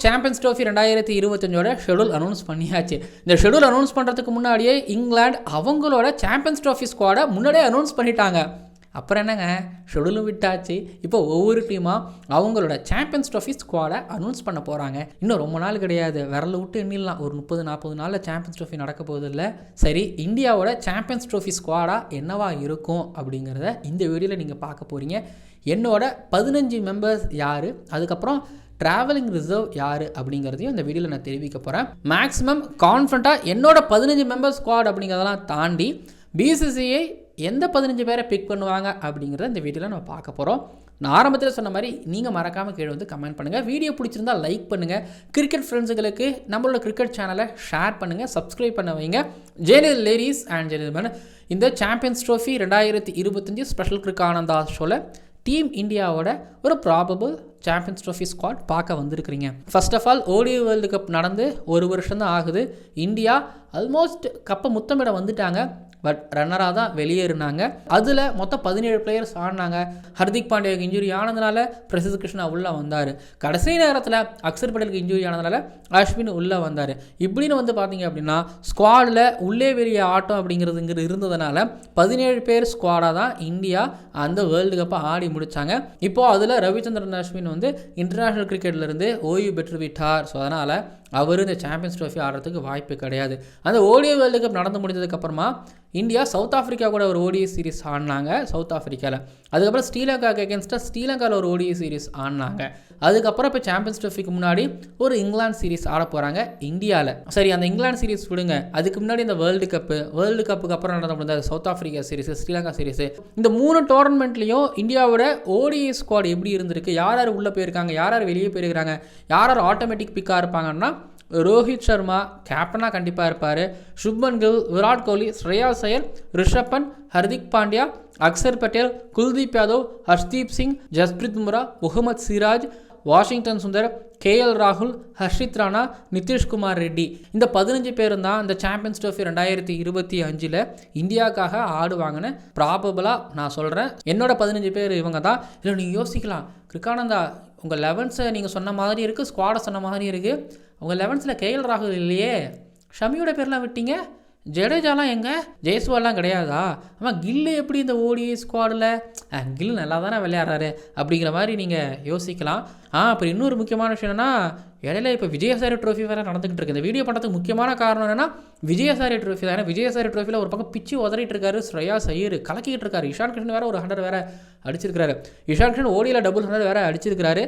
Champions trophy ரெண்டாயிரத்தி இருபத்தஞ்சோட schedule announce பண்ணியாச்சு. இந்த ஷெடியூல் அனௌன்ஸ் பண்ணுறதுக்கு முன்னாடியே இங்கிலாந்து அவங்களோட சாம்பியன்ஸ் ட்ரோஃபி ஸ்குவாடை முன்னாடியே அனௌன்ஸ் பண்ணிட்டாங்க. அப்புறம் என்னங்க? ஷெடியூலும் விட்டாச்சு. இப்போ ஒவ்வொரு டீமாக அவங்களோட சாம்பியன்ஸ் ட்ரோஃபி ஸ்குவாடை அனௌன்ஸ் பண்ண போகிறாங்க இன்னும் ரொம்ப நாள் கிடையாது. விரல விட்டு எண்ணிடலாம். ஒரு முப்பது நாற்பது நாளில் சாம்பியன்ஸ் ட்ரோஃபி நடக்க போகுது இல்லை? சரி இந்தியாவோட சாம்பியன்ஸ் ட்ரோஃபி ஸ்குவாடாக என்னவா இருக்கும் அப்படிங்கிறத இந்த வீடியோவில் நீங்கள் பார்க்க போகிறீங்க என்னோட பதினஞ்சு மெம்பர்ஸ் யார்? அதுக்கப்புறம் ட்ராவலிங் ரிசர்வ் யார் அப்படிங்கிறதையும் இந்த வீடியோவில் நான் தெரிவிக்க போகிறேன் மேக்ஸிமம் கான்ஃபிடண்ட்டாக என்னோட பதினஞ்சு மெம்பர் ஸ்குவாட் அப்படிங்கிறதெல்லாம் தாண்டி பிசிசிஐ எந்த பதினஞ்சு பேரை பிக் பண்ணுவாங்க அப்படிங்கிறத இந்த வீடியோவில் நம்ம பார்க்க போகிறோம் நான் ஆரம்பத்தில் சொன்ன மாதிரி நீங்கள் மறக்காமல் கீழே வந்து கமெண்ட் பண்ணுங்கள் வீடியோ பிடிச்சிருந்தா லைக் பண்ணுங்கள் கிரிக்கெட் ஃப்ரெண்ட்ஸுகளுக்கு நம்மளோட கிரிக்கெட் சேனலை ஷேர் பண்ணுங்கள் சப்ஸ்கிரைப் பண்ண வைங்க. ஜெயலலிதா லேடிஸ் அண்ட் ஜெயலலிதா இந்த சாம்பியன்ஸ் ட்ரோஃபி ரெண்டாயிரத்தி இருபத்தஞ்சி ஸ்பெஷல் கிரிக் ஆனந்தா ஷோவில் டீம் இந்தியாவோட ஒரு ப்ராபபிள் சாம்பியன்ஸ் ட்ரோஃபி ஸ்குவாட் பார்க்க வந்திருக்கிறீங்க. First of all ODI world cup நடந்து ஒரு வருஷம் தான் ஆகுது இந்தியா ஆல்மோஸ்ட் கப்பை முத்தமிட வந்துட்டாங்க. பட் ரன்னராக தான் வெளியேறினாங்க. அதில் மொத்தம் பதினேழு பிளேயர்ஸ் ஆடினாங்க. ஹர்திக் பாண்டியாவுக்கு இன்ஜுரி ஆனதுனால பிரசித் கிருஷ்ணா உள்ளே வந்தார். கடைசி நேரத்தில் அக்சர் பட்டேலுக்கு இன்ஜுரி ஆனதுனால அஸ்வின் உள்ளே வந்தார். இப்படின்னு வந்து பார்த்தீங்க அப்படின்னா ஸ்குவாடில் உள்ளே வெளிய ஆட்டம் அப்படிங்கிறதுங்கிறது இருந்ததுனால பதினேழு பேர் ஸ்குவாடாக தான் இந்தியா அந்த வேர்ல்டு கப்பை ஆடி முடித்தாங்க இப்போது அதில் ரவிச்சந்திரன் அஸ்வின் வந்து இன்டர்நேஷ்னல் கிரிக்கெட்லேருந்து ஓய்வு பெற்று விட்டார். ஸோ அதனால் அவர் இந்த சாம்பியன்ஸ் ட்ரோஃபி ஆடுறதுக்கு வாய்ப்பு கிடையாது. அந்த ஓடியோ வேர்ல்டு கப் நடந்து முடிஞ்சதுக்கப்புறமா இந்தியா சவுத் ஆஃப்ரிக்கா கூட ஒரு ஓடிஐ சீரிஸ் ஆடினாங்க சவுத் ஆஃப்ரிக்காவில் அதுக்கப்புறம் ஸ்ரீலங்கா அகேன்ஸ்டாக ஸ்ரீலங்காவில் ஒரு ஓடிஐ சீரிஸ் ஆடினாங்க. அதுக்கப்புறம் இப்போ சாம்பியன்ஸ் ட்ரோஃபிக்கு முன்னாடி ஒரு இங்கிலாந்து சீரிஸ் ஆட போகிறாங்க இந்தியாவில் சரி அந்த இங்கிலாந்து சீரிஸ் விடுங்க. அதுக்கு முன்னாடி இந்த வேர்ல்டு கப்பு வேர்ல்டு கப்புக்கு அப்புறம் நடந்த முடிந்த south Africa series Sri Lanka series இந்த மூணு டோர்னமெண்ட்லேயும் இந்தியாவோட ஓடிஐ ஸ்குவாட் எப்படி இருந்திருக்கு? யார் யார் உள்ளே போயிருக்காங்க? யார் யார் வெளியே போயிருக்காங்க யார் யார் ஆட்டோமேட்டிக் பிக்காக இருப்பாங்கன்னா ரோஹித் சர்மா கேப்டனாக கண்டிப்பாக இருப்பார். சுப்மன் கில் விராட் கோலி ஸ்ரேயா சையர் ரிஷப் பண்ட் ஹர்திக் பாண்டியா அக்சர் பட்டேல் குல்தீப் யாதவ் ஹர்ஷ்தீப் சிங் ஜஸ்பிரித் முரா முகமது சிராஜ் வாஷிங்டன் சுந்தர் கேஎல் ராகுல் ஹர்ஷித் ராணா நிதிஷ்குமார் ரெட்டி. இந்த பதினஞ்சு பேரும் தான் இந்த சாம்பியன்ஸ் ட்ரோஃபி ரெண்டாயிரத்தி இருபத்தி அஞ்சில் இந்தியாவுக்காக ஆடுவாங்கன்னு ப்ராபபிளாக நான் சொல்கிறேன் என்னோட பதினஞ்சு பேர் இவங்க தான். இல்லை நீங்கள் யோசிக்கலாம். கிருக்கானந்தா உங்கள் லெவன்ஸை நீங்கள் சொன்ன மாதிரி இருக்குது ஸ்குவாடை சொன்ன மாதிரி இருக்குது உங்கள் லெவன்ஸில் கேஎல் ராகுல் இல்லையே. ஷமியோட பேர்லாம் விட்டீங்க. ஜடேஜாலாம் எங்கே? ஜெய்ஸ்வால்லாம் கிடையாதா? ஆமாம் கில்லு எப்படி இந்த ஓடி ஸ்குவாடில் கில் நல்லா தானே விளையாடுறாரு அப்படிங்கிற மாதிரி நீங்கள் யோசிக்கலாம். ஆ அப்புறம் இன்னொரு முக்கியமான விஷயம் என்னென்னா இடையில இப்போ விஜயசாரி ட்ரோஃபி வேறு நடந்துகிட்டு இருக்கு. இந்த வீடியோ பண்ணுறதுக்கு முக்கியமான காரணம் என்னென்னா விஜயசாரி ட்ரோஃபி தான்? ஏன்னா விஜயசாரி ட்ரோஃபியில் ஒரு பக்கம் பிச்சு உதறிட்டு இருக்காரு ஸ்ரேயா சையர். கலக்கிட்டு இருக்காரு. இஷான் கிருஷ்ணன் வேற ஒரு ஹண்ட்ரட் வேற அடிச்சிருக்காரு இஷான் கிருஷ்ணன் ஓடியில் டபுள் ஹண்ட்ரட் வேற அடிச்சிருக்காரு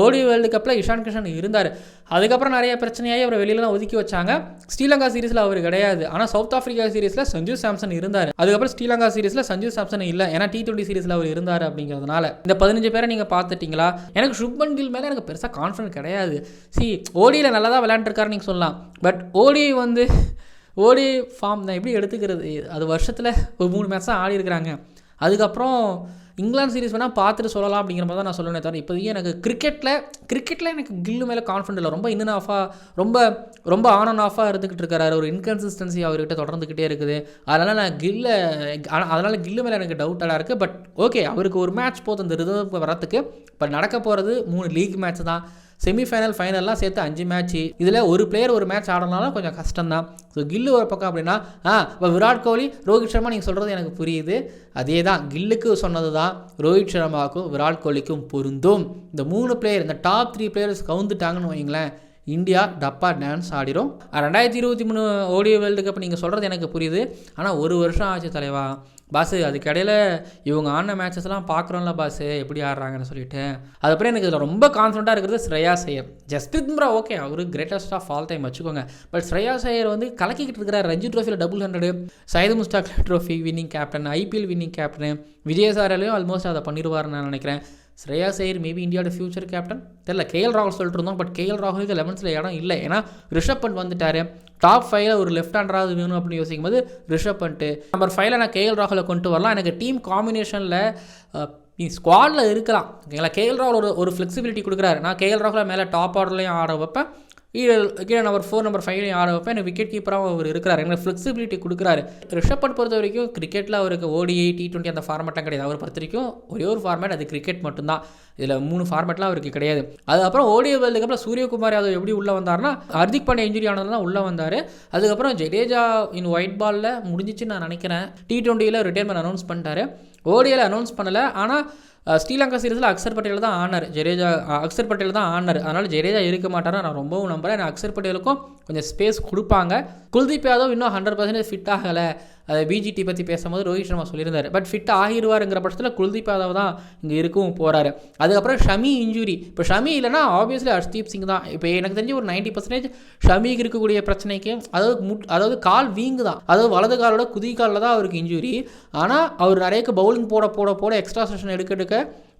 ஓடி வேர்ல்டு கப்பில் இஷான் கிருஷ்ணன் இருந்தார். அதுக்கப்புறம் நிறைய பிரச்சனையாகி அவரை வெளியிலலாம் ஒதுக்கி வச்சாங்க. ஸ்ரீலங்கா சீரீஸில் அவர் கிடையாது. ஆனால் சவுத் ஆஃப்ரிக்கா சீரீஸில் சஞ்சு சாம்சன் இருந்தார். அதுக்கப்புறம் ஸ்ரீலங்கா சீரீஸில் சஞ்சு சாம்சன் இல்லை. ஏன்னா டி டுவெண்ட்டி சீரீஸில் அவர் இருந்தார் அப்படிங்கிறதுனால. இந்த பதினஞ்சு பேரை நீங்கள் பார்த்துட்டிங்களா? எனக்கு சுப்மன் கில் மேலே எனக்கு பெருசாக கான்ஃபிடன்ட் கிடையாது. சி ஓடியில் நல்லா தான் விளையாண்டுருக்காரு நீங்கள் சொல்லலாம். பட் ஓடி வந்து ஓடி ஃபார்ம் தான் எப்படி எடுத்துக்கிறது? அது வருஷத்தில் ஒரு மூணு மேட்ச் தான் ஆடி இருக்கிறாங்க அதுக்கப்புறம் இங்கிலாந்து சீரிஸ் வேணால் பார்த்துட்டு சொல்லலாம் அப்படிங்கிற மாதிரி தான் நான் சொல்லணும் தவிர இப்போதைக்கு எனக்கு கிரிக்கெட்டில் கிரிக்கெட்டில் எனக்கு கில்லு மேலே கான்ஃபிடன்ட் இல்லை. ரொம்ப இன் ஆஃபாக ரொம்ப ரொம்ப ஆன் அண்ட் ஆஃபாக இருந்துக்கிட்டு இருக்காரு. ஒரு இன்கன்சிஸ்டன்சி அவர்கிட்ட தொடர்ந்துக்கிட்டே இருக்குது. அதனால் நான் கில்லை அதனால் கில்லு மேலே எனக்கு டவுட்டாக இருக்குது பட் ஓகே அவருக்கு ஒரு மேட்ச் போதும் இந்த ரிசர்வ் வரத்துக்கு பட் நடக்க போகிறது மூணு லீக் மேட்ச் தான். செமிஃபைனல் ஃபைனல்லாம் சேர்த்து அஞ்சு மேட்ச்சு இதில் ஒரு பிளேயர் ஒரு மேட்ச் ஆடணும்னாலும் கொஞ்சம் கஷ்டம் தான் ஸோ கில்லு ஒரு பக்கம் அப்படின்னா ஆ இப்போ விராட் கோலி ரோஹித் சர்மா நீங்கள் சொல்கிறது எனக்கு புரியுது. அதே தான் கில்லுக்கு சொன்னது தான் ரோஹித் சர்மாவுக்கும் விராட் கோலிக்கும் பொருந்தும். இந்த மூணு பிளேயர் இந்த டாப் த்ரீ பிளேயர்ஸ் கவுந்துட்டாங்கன்னு வைங்களேன் இந்தியா டப்பா டான்ஸ் ஆடிரும். ரெண்டாயிரத்தி இருபத்தி மூணு ஓடியோ வேர்ல்டு கப் நீங்கள் சொல்கிறது எனக்கு புரியுது. ஆனால் ஒரு வருஷம் ஆச்சு தலைவா. பாஸு அதுக்கிடையில் இவங்க ஆடின மேட்சஸ்லாம் பார்க்குறோம்ல பாஸு எப்படி ஆடுறாங்கன்னு சொல்லிட்டு. அதுக்கப்புறம் எனக்கு இதில் ரொம்ப கான்ஃபிடண்ட்டாக இருக்கிறது ஸ்ரேயா சையர். ஜஸ்பிரித் பும்ரா ஓகே அவர் கிரேட்டஸ்ட் ஆஃப் ஆல் டைம் வச்சுக்கோங்க. பட் ஸ்ரேயா சையர் வந்து கலக்கிக்கிட்டு இருக்கிறார். Ranji ட்ரோஃபியில் double hundred Syed Mushtaq trophy winning captain IPL winning captain விஜயசாராலையும் almost அதை பண்ணிடுவார்னு நான் நினைக்கிறேன். ஸ்ரேயா சையர் மேபி இந்தியாவோட ஃபியூச்சர் கேப்டன் தெரில கேஎல் ராகுல் சொல்லிட்டு இருந்தோம் பட் கேஎல் ராகுலுக்கு லெவன்ஸில் இடம் இல்லை. ஏன்னா ரிஷப் பண்ட் வந்துட்டார். டாப் ஃபைவ்ல ஒரு லெஃப்ட் ஹேண்டராக வேணும் அப்படின்னு யோசிக்கும் போது ரிஷப் பண்ணிட்டு நம்பர் ஃபைவ்ல நான் கேஎல் ராகுலை கொண்டு வரலாம். எனக்கு டீம் காம்பினேஷனில் நீ ஸ்குவாடில் இருக்கலாம். ஓகேங்களா கேஎல் ராகுல் ஒரு ஒரு ஃப்ளெக்சிபிலிட்டி கொடுக்குறாரு. நான் கேஎல் ராகுல மேலே டாப் ஆர்டர்லையும் ஆட வைப்பேன். கீழே கீழே நம்பர் ஃபோர் நம்பர் ஃபைவ்லையும் ஆட வைப்பேன்? எனக்கு விக்கெட் கீப்பராகவும் அவர் இருக்கிறார். எனக்கு ஃப்ளெக்சிபிலிட்டி கொடுக்குறாரு. ரிஷப் பட் பொறுத்த வரைக்கும் கிரிக்கெட்டில் அவருக்கு ஓடிஐ டி டுவெண்ட்டி அந்த ஃபார்மேட்லாம் கிடையாது. அவர் பொறுத்த வரைக்கும் ஒரே ஒரு ஃபார்மேட் அது கிரிக்கெட் மட்டும்தான். இதில் மூணு ஃபார்மேட்லாம் அவருக்கு கிடையாது. அதுக்கப்புறம் ஓடிஐ வேர்ல்டு கப்பில் சூரியகுமார் யாதவ் எப்படி உள்ளே வந்தார்னா ஹர்திக் பாண்டே இன்ஜுரி ஆனது தான் உள்ளே வந்தார். அதுக்கப்புறம் ஜடேஜா இன் ஒயிட் பாலில் முடிஞ்சிச்சுன்னு நான் நினைக்கிறேன். டி டுவெண்ட்டியில் ரிட்டையர்மெண்ட் அனௌன்ஸ் பண்ணிட்டாரு. ஓடியில் அனௌன்ஸ் பண்ணலை. ஆனால் ஸ்ரீலங்கா சீரீஸில் அக்சர் பட்டேல் தான் ஆனார். ஜடேஜா அக்சர் பட்டேல் தான் ஆனார். அதனால் ஜடேஜா இருக்க மாட்டாரா நான் ரொம்பவும் நம்புறேன். அக்சர் பட்டேலுக்கும் கொஞ்சம் ஸ்பேஸ் கொடுப்பாங்க. குல்தீப் யாதவ் இன்னும் ஹண்ட்ரட் பர்சன்டேஜ் ஃபிட் ஆகலை. அதை பிஜிடி பற்றி பேசும்போது ரோஹித் சர்மா சொல்லியிருந்தார். பட் ஃபிட் ஆகிடுவாருங்கிற பட்சத்தில் குல்தீப் யாதவ் தான் இங்கே இருக்கவும் போகிறாரு அதுக்கப்புறம் ஷமி இன்ஜுரி. இப்போ ஷமி இல்லைனா ஆப்வியஸ்லி ஹர்ஷ்தீப் சிங் தான். இப்போ எனக்கு தெரிஞ்சு ஒரு நைன்ட்டி பர்சன்டேஜ் ஷமிக்கு இருக்கக்கூடிய பிரச்சனைக்கு அதாவது முட் அதாவது கால் வீங்கு தான். அதாவது வலது காலோட குதி காலில் தான் அவருக்கு இன்ஜுரி. ஆனால் அவர் நிறையக்கு பவுலிங் போட போட போட எக்ஸ்ட்ரா செஷன் எடுக்க எடுக்க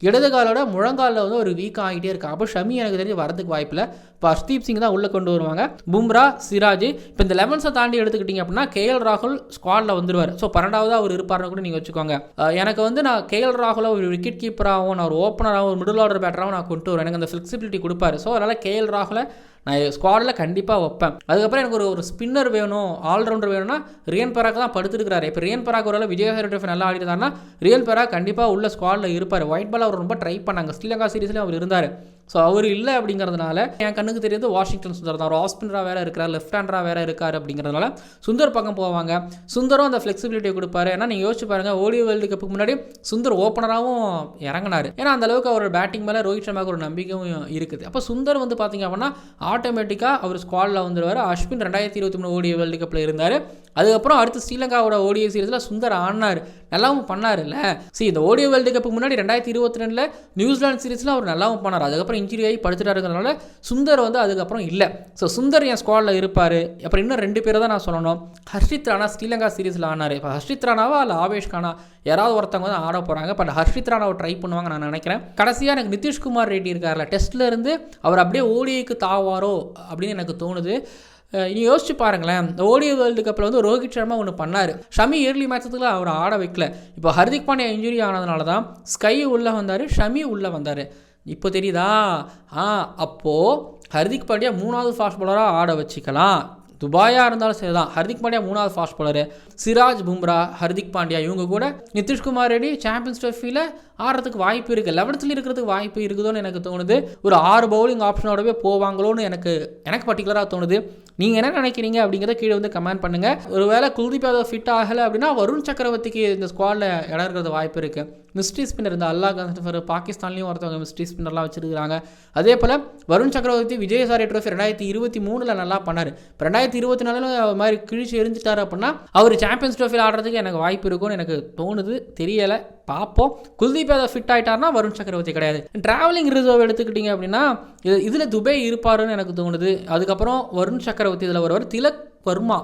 இடது காலோட முழங்காலில் வந்து ஒரு வீக் ஆகிட்டே இருக்கு. அப்போ ஷமி எனக்கு தெரிஞ்சு வரதுக்கு வாய்ப்பில்லை. இப்போ ஹர்ஷ்தீப் சிங் தான் உள்ளே கொண்டு வருவாங்க. பும்ரா சிராஜ் இப்போ இந்த லெவன்ஸை தாண்டி எடுத்துக்கிட்டிங்க அப்படின்னா கேஎல் ராகுல் ஸ்குவாடில் வந்துருவார். ஸோ பன்னெண்டாவது அவர் இருப்பார்னு கூட நீங்கள் வச்சுக்கோங்க. எனக்கு வந்து நான் கேஎல் ராகுலை ஒரு விக்கெட் கீப்பராகவும் நான் ஒரு ஓப்பனராகவும் ஒரு மிடில் ஆர்டர் பேட்டராகவும் நான் கொண்டு வருவேன். எனக்கு அந்த ஃப்ளெக்சிபிலிட்டி கொடுப்பாரு. ஸோ அதனால் கேஎல் ராகுலை நான் ஸ்குவாடில் கண்டிப்பாக வைப்பேன். அதுக்கப்புறம் எனக்கு ஒரு ஒரு ஸ்பின்னர் வேணும் ஆல்ரவுண்டர் வேணும்னா ரியன் பராக் தான் படுத்துருக்காரு இப்போ ரியன் பராக் ஒரு விஜய் ட்ரிஃப் நல்லா ஆடிட்டாருன்னா ரியன் பராக் கண்டிப்பாக உள்ள ஸ்குவாடில் இருப்பார். ஒயிட் பால் அவர் ரொம்ப ட்ரை பண்ணாங்க. ஸ்ரீலங்கா சீரீஸ்லேயும் அவர் இருந்தார். ஸோ அவர் இல்லை அப்படிங்கிறதுனால என் கண்ணுக்கு தெரியுது வாஷிங்டன் சுந்தர் தான். ஒரு ஸ்பின்னராக வேறு இருக்கிறார் லெஃப்ட் ஹேண்டராக வேறு இருக்கார் அப்படிங்கிறதுனால சுந்தர் பக்கம் போவாங்க. சுந்தரும் அந்த ஃப்ளெக்சிபிலிட்டியை கொடுப்பாரு. ஏன்னா நீங்கள் யோசிச்சு பாருங்கள் ஓடியோ வேர்ல்டு கப்புக்கு முன்னாடி சுந்தர் ஓப்பனராகவும் இறங்கினார். ஏன்னா அந்தளவுக்கு அவர் பேட்டிங் மேலே ரோஹித் சர்மாவுக்கு ஒரு நம்பிக்கையும் இருக்குது. அப்போ சுந்தர் வந்து பார்த்தீங்க அப்படின்னா ஆட்டோமேட்டிக்காக அவர் ஸ்குவாடில் வந்துடுவார் அஸ்வின் ரெண்டாயிரத்தி இருபத்தி மூணு ஓடிய வேர்ல்டு கப்பில் இருந்தார். அதுக்கப்புறம் அடுத்து ஸ்ரீலங்காவோட ஓடிய சீரீஸில் சுந்தர் ஆடினார். நல்லாவும் இல்லை சரி இந்த ஓடிய வேர்ல்டு கப்புக்கு முன்னாடி ரெண்டாயிரத்தி இருபத்தி ரெண்டில் நியூசிலாந்து சீரீஸில் அவர் நல்லாவும் பண்ணார். அதுக்கப்புறம் இன்ஜுரி ஆகி படுத்துட்டாருங்கிறதுனால சுந்தர் வந்து அதுக்கப்புறம் இல்லை. ஸோ சுந்தர் என் ஸ்குவாடில் இருப்பார். அப்புறம் இன்னும் ரெண்டு பேரை தான் நான் சொல்லணும். ஹர்ஷித் ராணா ஸ்ரீலங்கா சீரீஸில் ஆனார். இப்போ ஹர்ஷித் ராணாவா இல்லை ஆவேஷ் கானா? யாராவது ஒருத்தவங்க தான் ஆட போகிறாங்க பட் ஹர்ஷித் ராணாவை ட்ரை பண்ணுவாங்க நான் நினைக்கிறேன். கடைசியாக எனக்கு நிதிஷ்குமார் ரெட்டி இருக்கார்ல டெஸ்ட்லேருந்து அவர் அப்படியே ஓடிஐக்கு தாவாரோ அப்படின்னு எனக்கு தோணுது. நீ யோசிச்சு பாருங்களேன். இந்த ஓடிஐ வேர்ல்டு கப்பில் வந்து ரோஹித் சர்மா ஒன்று பண்ணார். ஷமி இயர்லி மேட்சத்துக்குள்ள அவர் ஆட வைக்கல. இப்போ ஹர்திக் பாண்டியா இன்ஜுரி ஆனதுனால தான் ஸ்கை உள்ளே வந்தார் ஷமி உள்ளே வந்தார். இப்போ தெரியுதா? ஆ அப்போது ஹர்திக் பாண்டியா மூணாவது ஃபாஸ்ட் பாலராக ஆட வச்சுக்கலாம். துபாயாக இருந்தாலும் சரி தான் ஹர்திக் பாண்டியா மூணாவது ஃபாஸ்ட் பாலரு சிராஜ் பும்ரா ஹர்திக் பாண்டியா இவங்க கூட நிதிஷ்குமார் ரெட்டி சாம்பியன்ஸ் ட்ரோஃபியில் ஆடுறதுக்கு வாய்ப்பு இருக்குது லெவன்த்தில் இருக்கிறதுக்கு வாய்ப்பு இருக்குதோன்னு எனக்கு தோணுது. ஒரு ஆறு பவுலிங் ஆப்ஷனோடவே போவாங்களோன்னு எனக்கு எனக்கு பர்டிகுலராக தோணுது. நீங்கள் என்ன நினைக்கிறீங்க அப்படிங்கிறத கீழே வந்து கமெண்ட் பண்ணுங்கள் ஒருவேளை குல்தீப் யாதவ் ஃபிட் ஆகலை அப்படின்னா வருண் சக்கரவர்த்திக்கு இந்த ஸ்குவாடில் இடம் இருக்கிறது வாய்ப்பு இருக்குது மிஸ்ட்ரி ஸ்பின்னர் இந்த அல்லா கன்ஃபர் பாகிஸ்தான்லேயும் ஒருத்தவங்க மிஸ்ட்ரி ஸ்பின்னர்லாம் வச்சிருக்காங்க அதே போல் வருண் சக்கரவர்த்தி விஜயசாரி ட்ரோஃபி ரெண்டாயிரத்தி இருபத்தி மூணில் நல்லா பண்ணார். இப்போ ரெண்டாயிரத்தி இருபத்தி நாலில் மாதிரி கிழிச்சு எரிஞ்சிட்டார் அப்படின்னா அவர் சாம்பியன்ஸ் ட்ரோஃபியில் ஆடுறதுக்கு எனக்கு வாய்ப்பு இருக்கும்னு எனக்கு தோணுது. தெரியலை. பார்ப்போம். குல்தீப் யாதவ் ஃபிட் ஆகிட்டார்னா வருண் சக்கரவர்த்தி கிடையாது. ட்ராவலிங் ரிசர்வ் எடுத்துக்கிட்டிங்க அப்படின்னா இது இதில் துபை இருப்பாருன்னு எனக்கு தோணுது. அதுக்கப்புறம் வருண் சக்கரவர்த்தி இதில் வருவார். திலக் வர்மா.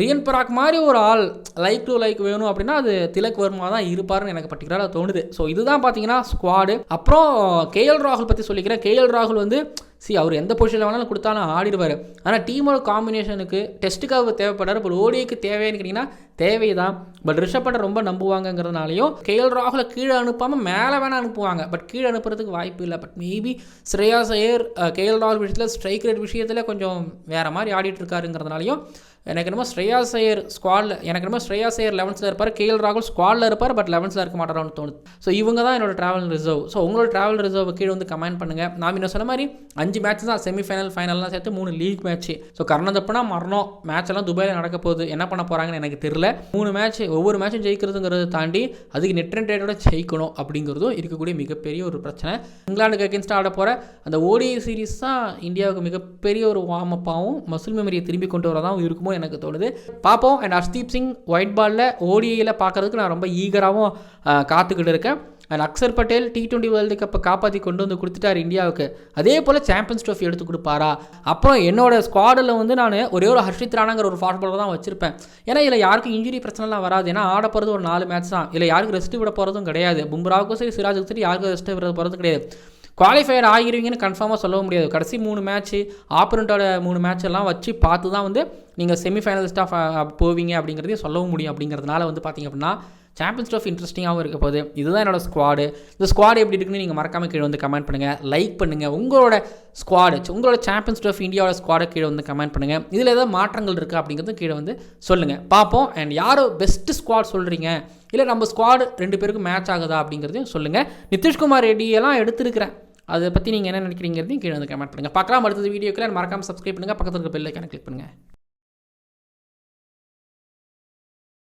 ரியன் பராக் மாதிரி ஒரு ஆள் லைக் டு லைக் வேணும் அப்படின்னா அது திலக் வர்மா தான் இருப்பாருன்னு எனக்கு பர்டிகுலராக தோணுது. ஸோ இதுதான் பார்த்தீங்கன்னா ஸ்குவாடு அப்புறம் கேஎல் ராகுல் பற்றி சொல்லிக்கிறேன். கேஎல் ராகுல் வந்து சி அவர் எந்த பொசிஷனில் வேணாலும் கொடுத்தாலும் ஆடிடுவார். ஆனால் டீமோட காம்பினேஷனுக்கு டெஸ்ட்டுக்காக தேவைப்படாரு பட் ஓடிக்கு தேவைன்னு கேட்டிங்கன்னா தேவை தான் பட் ரிஷப் பண்டை ரொம்ப நம்புவாங்கங்கிறதுனாலையும் கேஎல் ராகுலை கீழே அனுப்பாமல் மேலே வேணால் அனுப்புவாங்க. பட் கீழே அனுப்புறதுக்கு வாய்ப்பு இல்லை. But maybe Shreyas Iyer KL ராகுல் விஷயத்தில் ஸ்ட்ரைக் ரேட் விஷயத்தில் கொஞ்சம் வேறு மாதிரி ஆடிட்டு இருக்காருங்கிறதுனாலையும் எனக்கு என்னமோ ஸ்ரேயா ஐயர் ஸ்குவாடில் எனக்கு என்னமோ ஸ்ரேயாஸ் ஐயர் லெவன்ஸில் இருப்பார் கேஎல் ராகுல் ஸ்குவாடில் இருப்பார் பட் லெவன்ஸில் இருக்க மாட்டாரான்னு தோணுது. ஸோ இவங்க தான் என்னோட ட்ராவல் ரிசர்வ் ஸோ உங்களோட ட்ராவல் ரிசர்வ் கீழே வந்து கமெண்ட் பண்ணுங்கள் நான் இன்னும் சொன்ன மாதிரி அஞ்சு மேட்ச் தான் செமிஃபைனல் ஃபைனல்லாம் சேர்த்து மூணு லீக் மேட்ச் ஸோ கர்ணதப்பனா மரணம். மேட்ச் எல்லாம் துபாயில் நடக்க போகுது. என்ன பண்ண போகிறாங்கன்னு எனக்கு தெரியல. மூணு மேட்ச் ஒவ்வொரு மேட்சும் ஜெயிக்கிறதுங்கிறத தாண்டி அதுக்கு நெட் ரேட்டோட ஜெயிக்கணும் அப்படிங்கிறதும் இருக்கக்கூடிய மிகப்பெரிய ஒரு பிரச்சனை. இங்கிலாந்துக்கு அகேன்ஸ்டாக ஆட போகிற அந்த ஓடிஐ சீரிஸ் தான் இந்தியாவுக்கு மிகப்பெரிய ஒரு வார்ம் அப்பாகவும் மசில் மெமரியை திரும்பி கொண்டு வரதாகவும் இருக்குமோ எனக்கு தோணுது. பார்ப்போம். அண்ட் ஹர்ஷ்தீப் சிங் ஒயிட் பாலில் ஓடிஐயில் பார்க்கறதுக்கு நான் ரொம்ப ஈகராகவும் காத்துக்கிட்டு இருக்கேன். And Axar Patel T twenty world கப்பை காப்பாற்றி கொண்டு வந்து கொடுத்துட்டார் இந்தியாவுக்கு. அதே போல் சாம்பியன்ஸ் ட்ரோஃபி எடுத்து கொடுப்பாரா? அப்புறம் என்னோட ஸ்குவாடில் வந்து நான் ஒரே ஒரு ஹர்ஷித் ராணாங்கிற ஒரு ஃபாஸ்ட் பாலர் தான் வச்சிருப்பேன். ஏன்னா இதில் யாருக்கும் இன்ஜுரி பிரச்சனைலாம் வராது. ஏன்னா ஆட போகிறது ஒரு நாலு மேட்ச் தான். இல்லை யாருக்கும் ரெஸ்ட் விட போகிறதும் கிடையாது. பும்ராவுக்கும் சரி சிராஜுக்கும் சரி யாருக்கும் ரெஸ்ட் விட போகிறது கிடையாது. குவாலிஃபயர் ஆகிருவீங்கன்னு கன்ஃபார்மாக சொல்ல முடியாது. கடைசி மூணு மேட்ச்சு ஆப்பரண்ட்டோட மூணு மேட்ச் எல்லாம் வச்சு பார்த்து தான் வந்து நீங்கள் செமிஃபைனலிஸ்ட்டாக போவீங்க அப்படிங்கிறதையும் சொல்லவும் முடியும் அப்படிங்கிறதுனால வந்து பார்த்திங்க அப்படின்னா சாம்பியன்ஸ் ட்ரோஃபி இன்ட்ரெஸ்டிங்காகவும் இருக்க போகுது. இதுதான் என்னோட ஸ்குவாடு இந்த ஸ்குவாடு எப்படி இருக்குன்னு நீங்கள் மறக்காம கீழே வந்து கமெண்ட் பண்ணுங்கள் லைக் பண்ணுங்கள் உங்களோட ஸ்குவாடு உங்களோட சாம்பியன்ஸ் ட்ரோஃபி இந்தியாவோட ஸ்குவாடை கீழே வந்து கமெண்ட் பண்ணுங்கள் இதில் ஏதாவது மாற்றங்கள் இருக்கா அப்படிங்கிறது கீழே வந்து சொல்லுங்கள் பார்ப்போம். அண்ட் யாரோ பெஸ்ட்டு ஸ்குவாட் சொல்கிறீங்க இல்லை நம்ம ஸ்குவாடு ரெண்டு பேருக்கும் மேட்ச் ஆகுதா அப்படிங்கிறதையும் சொல்லுங்கள் நிதிஷ்குமார் ரெட்டியெல்லாம் எடுத்துருக்கிறேன். அதை பற்றி நீங்கள் என்ன நினைக்கிறீங்கிறதையும் கீழே வந்து கமெண்ட் பண்ணுங்கள் பார்க்கலாம். அடுத்தது வீடியோக்கில் மறக்காமல் சப்ஸ்கிரைப் பண்ணுங்கள் பக்கத்தில் இருக்க பெல் ஐக்கானை கிளிக் பண்ணுங்கள்